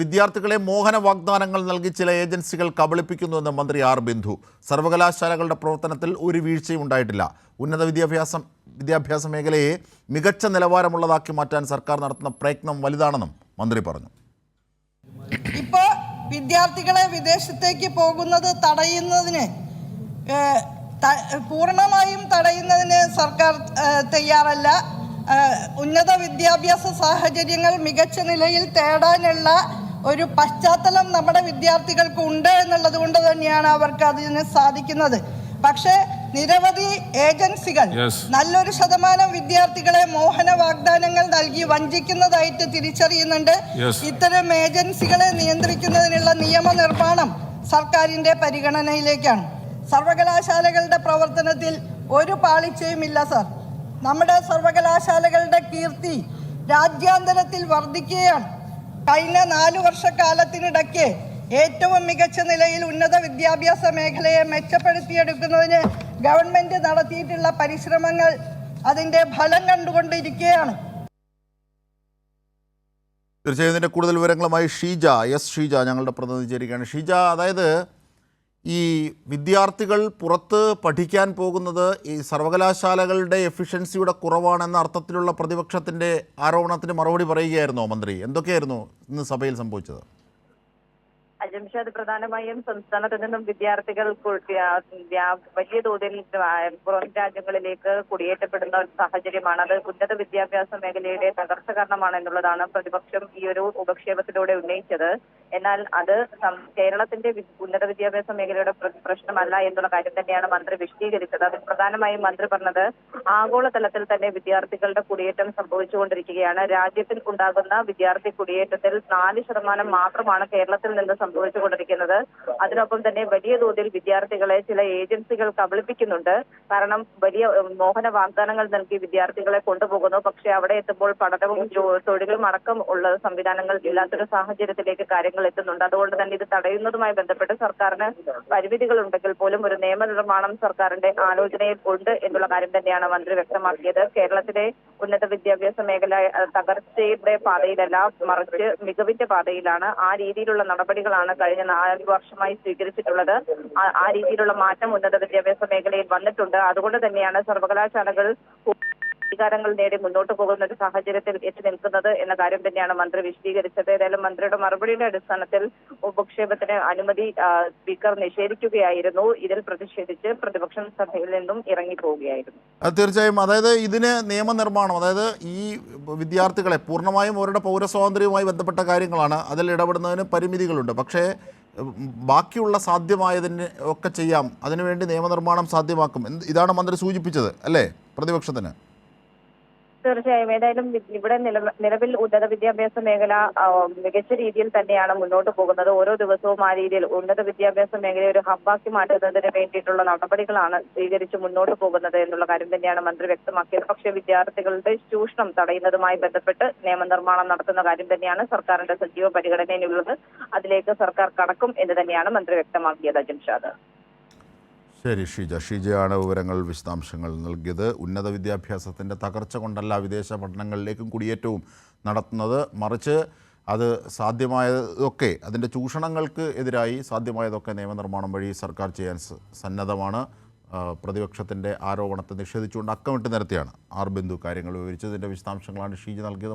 വിദ്യാർത്ഥികളെ മോഹന വാഗ്ദാനങ്ങൾ നൽകി ചില ഏജൻസികൾ കബളിപ്പിക്കുന്നുവെന്ന് മന്ത്രി ആർ ബിന്ദു. സർവകലാശാലകളുടെ പ്രവർത്തനത്തിൽ ഒരു വീഴ്ചയും ഉണ്ടായിട്ടില്ല. ഉന്നത വിദ്യാഭ്യാസം വിദ്യാഭ്യാസ മേഖലയെ മികച്ച നിലവാരമുള്ളതാക്കി മാറ്റാൻ സർക്കാർ നടത്തുന്ന പ്രയത്നം വലുതാണെന്നും മന്ത്രി പറഞ്ഞു. ഇപ്പോൾ വിദ്യാർത്ഥികളെ വിദേശത്തേക്ക് പോകുന്നത് തടയുന്നതിന് പൂർണമായും തടയുന്നതിന് സർക്കാർ തയ്യാറല്ല. ഉന്നത വിദ്യാഭ്യാസ സാഹചര്യങ്ങൾ മികച്ച നിലയിൽ തേടാനുള്ള ഒരു പശ്ചാത്തലം നമ്മുടെ വിദ്യാർത്ഥികൾക്ക് ഉണ്ട് എന്നുള്ളത് കൊണ്ട് തന്നെയാണ് അവർക്ക് അതിന് സാധിക്കുന്നത്. പക്ഷേ നിരവധി ഏജൻസികൾ നല്ലൊരു ശതമാനം വിദ്യാർത്ഥികളെ മോഹന വാഗ്ദാനങ്ങൾ നൽകി വഞ്ചിക്കുന്നതായിട്ട് തിരിച്ചറിയുന്നുണ്ട്. ഇത്തരം ഏജൻസികളെ നിയന്ത്രിക്കുന്നതിനുള്ള നിയമനിർമ്മാണം സർക്കാരിന്റെ പരിഗണനയിലേക്കാണ്. സർവകലാശാലകളുടെ പ്രവർത്തനത്തിൽ ഒരു പാളിച്ചയും ഇല്ല സർ. നമ്മുടെ സർവകലാശാലകളുടെ കീർത്തി രാജ്യാന്തരത്തിൽ വർദ്ധിക്കുകയാണ്. കഴിഞ്ഞ നാലു വർഷക്കാലത്തിനിടയ്ക്ക് ഏറ്റവും മികച്ച നിലയിൽ ഉന്നത വിദ്യാഭ്യാസ മേഖലയെ മെച്ചപ്പെടുത്തിയെടുക്കുന്നതിന് ഗവൺമെന്റ് നടത്തിയിട്ടുള്ള പരിശ്രമങ്ങൾ അതിന്റെ ഫലം കണ്ടുകൊണ്ടിരിക്കുകയാണ്. തീർച്ചയായും ഇതിന്റെ കൂടുതൽ വിവരങ്ങളുമായി ഷീജ എസ് ഷീജ ഞങ്ങളുടെ പ്രതിനിധി ചേരുകയാണ്. ഷീജ അതായത് ഈ വിദ്യാർത്ഥികൾ പുറത്ത് പഠിക്കാൻ പോകുന്നത് ഈ സർവകലാശാലകളുടെ എഫിഷ്യൻസിയുടെ കുറവാണെന്ന അർത്ഥത്തിലുള്ള പ്രതിപക്ഷത്തിന്റെ ആരോപണത്തിന് മറുപടി പറയുകയായിരുന്നോ മന്ത്രി? എന്തൊക്കെയായിരുന്നു ഇന്ന് സഭയിൽ സംഭവിച്ചത്? അജംഷാദ് പ്രധാനമായും സംസ്ഥാനത്ത് നിന്നും വിദ്യാർത്ഥികൾ വലിയ തോതിൽ പുറം രാജ്യങ്ങളിലേക്ക് കുടിയേറ്റപ്പെടുന്ന ഒരു സാഹചര്യമാണ്. അത് ഉന്നത വിദ്യാഭ്യാസ മേഖലയുടെ തകർച്ച കാരണമാണ് എന്നുള്ളതാണ് പ്രതിപക്ഷം ഈ ഒരു ഉപക്ഷേപത്തിലൂടെ ഉന്നയിച്ചത്. എന്നാൽ അത് കേരളത്തിന്റെ ഉന്നത വിദ്യാഭ്യാസ മേഖലയുടെ പ്രശ്നമല്ല എന്നുള്ള കാര്യം തന്നെയാണ് മന്ത്രി വിശദീകരിച്ചത്. അതിൽ പ്രധാനമായും മന്ത്രി പറഞ്ഞത് ആഗോളതലത്തിൽ തന്നെ വിദ്യാർത്ഥികളുടെ കുടിയേറ്റം സംഭവിച്ചുകൊണ്ടിരിക്കുകയാണ്. രാജ്യത്തിൽ ഉണ്ടാകുന്ന വിദ്യാർത്ഥി കുടിയേറ്റത്തിൽ നാല് ശതമാനം മാത്രമാണ് കേരളത്തിൽ നിന്ന് സംഭവിച്ചുകൊണ്ടിരിക്കുന്നത്. അതിനൊപ്പം തന്നെ വലിയ തോതിൽ വിദ്യാർത്ഥികളെ ചില ഏജൻസികൾ കബളിപ്പിക്കുന്നുണ്ട്. കാരണം വലിയ മോഹന വാഗ്ദാനങ്ങൾ നൽകി വിദ്യാർത്ഥികളെ കൊണ്ടുപോകുന്നു. പക്ഷെ അവിടെ എത്തുമ്പോൾ പഠനവും തൊഴിലും അടക്കം ഉള്ള സംവിധാനങ്ങൾ ഇല്ലാത്തൊരു സാഹചര്യത്തിലേക്ക് കാര്യങ്ങൾ എത്തുന്നുണ്ട് അതുകൊണ്ട് തന്നെ ഇത് തടയുന്നതുമായി ബന്ധപ്പെട്ട് സർക്കാരിന് പരിമിതികൾ ഉണ്ടെങ്കിൽ പോലും ഒരു നിയമനിർമ്മാണം സർക്കാരിന്റെ ആലോചനയിൽ ഉണ്ട് എന്നുള്ള കാര്യം തന്നെയാണ് മന്ത്രി വ്യക്തമാക്കിയത്. കേരളത്തിലെ ഉന്നത വിദ്യാഭ്യാസ മേഖല തകർച്ചയുടെ പാതയിലല്ല മറിച്ച് മികവിന്റെ പാതയിലാണ്. ആ രീതിയിലുള്ള നടപടികളാണ് കഴിഞ്ഞ നാല് വർഷമായി സ്വീകരിച്ചിട്ടുള്ളത്. ആ രീതിയിലുള്ള മാറ്റം ഉന്നത വിദ്യാഭ്യാസ മേഖലയിൽ വന്നിട്ടുണ്ട്. അതുകൊണ്ട് തന്നെയാണ് സർവകലാശാലകൾ അംഗീകാരങ്ങൾ നേടി മുന്നോട്ട് പോകുന്ന ഒരു സാഹചര്യത്തിൽ എത്തി നിൽക്കുന്നത് എന്ന കാര്യം തന്നെയാണ് മന്ത്രി വിശദീകരിച്ചത്. ഏതായാലും മന്ത്രിയുടെ മറുപടിയുടെ അടിസ്ഥാനത്തിൽ ഉപക്ഷേപത്തിന് അനുമതി സ്പീക്കർ നിഷേധിക്കുകയായിരുന്നു. ഇതിൽ പ്രതിഷേധിച്ച് പ്രതിപക്ഷം സഭയിൽ നിന്നും ഇറങ്ങി പോവുകയായിരുന്നു തീർച്ചയായും അതായത് ഇതിന് നിയമനിർമ്മാണം അതായത് ഈ വിദ്യാർത്ഥികളെ പൂർണമായും അവരുടെ പൗരസ്വാതന്ത്ര്യവുമായി ബന്ധപ്പെട്ട കാര്യങ്ങളാണ്. അതിൽ ഇടപെടുന്നതിന് പരിമിതികളുണ്ട്. പക്ഷേ ബാക്കിയുള്ള സാധ്യമായതിന് ഒക്കെ ചെയ്യാം. അതിനുവേണ്ടി നിയമനിർമ്മാണം സാധ്യമാക്കും. ഇതാണ് മന്ത്രി സൂചിപ്പിച്ചത് അല്ലേ? പ്രതിപക്ഷത്തിന്. തീർച്ചയായും. ഏതായാലും ഇവിടെ നിലവ- നിലവിൽ ഉന്നത വിദ്യാഭ്യാസ മേഖല മികച്ച രീതിയിൽ തന്നെയാണ് മുന്നോട്ട് പോകുന്നത്. ഓരോ ദിവസവും ആ രീതിയിൽ ഉന്നത വിദ്യാഭ്യാസ മേഖലയെ ഒരു ഹബ്ബാക്കി മാറ്റുന്നതിന് വേണ്ടിയിട്ടുള്ള നടപടികളാണ് സ്വീകരിച്ച് മുന്നോട്ട് പോകുന്നത് എന്നുള്ള കാര്യം തന്നെയാണ് മന്ത്രി വ്യക്തമാക്കിയത്. പക്ഷേ വിദ്യാർത്ഥികളുടെ ചൂഷണം തടയുന്നതുമായി ബന്ധപ്പെട്ട് നിയമനിർമ്മാണം നടത്തുന്ന കാര്യം തന്നെയാണ് സർക്കാരിന്റെ സജീവ പരിഗണനയിലുള്ളത്. അതിലേക്ക് സർക്കാർ കടക്കും എന്ന് തന്നെയാണ് മന്ത്രി വ്യക്തമാക്കിയത് അജിംഷാദ്. ശരി ഷീജ. ഷീജയാണ് വിവരങ്ങൾ വിശദാംശങ്ങൾ നൽകിയത്. ഉന്നത വിദ്യാഭ്യാസത്തിന്റെ തകർച്ച കൊണ്ടല്ല വിദേശ പഠനങ്ങളിലേക്കും കുടിയേറ്റവും നടത്തുന്നത്. മറിച്ച് അത് സാധ്യമായതൊക്കെ അതിന്റെ ചൂഷണങ്ങൾക്ക് എതിരായി സാധ്യമായതൊക്കെ നിയമനിർമ്മാണം വഴി സർക്കാർ ചെയ്യാൻ സന്നദ്ധമാണ്. പ്രതിപക്ഷത്തിന്റെ ആരോപണത്തെ നിഷേധിച്ചുകൊണ്ട് അക്കമിട്ട് നിരത്തിയാണ് ആർ ബിന്ദു കാര്യങ്ങൾ വിവരിച്ചതിന്റെ വിശദാംശങ്ങളാണ് ഷീജ നൽകിയത്.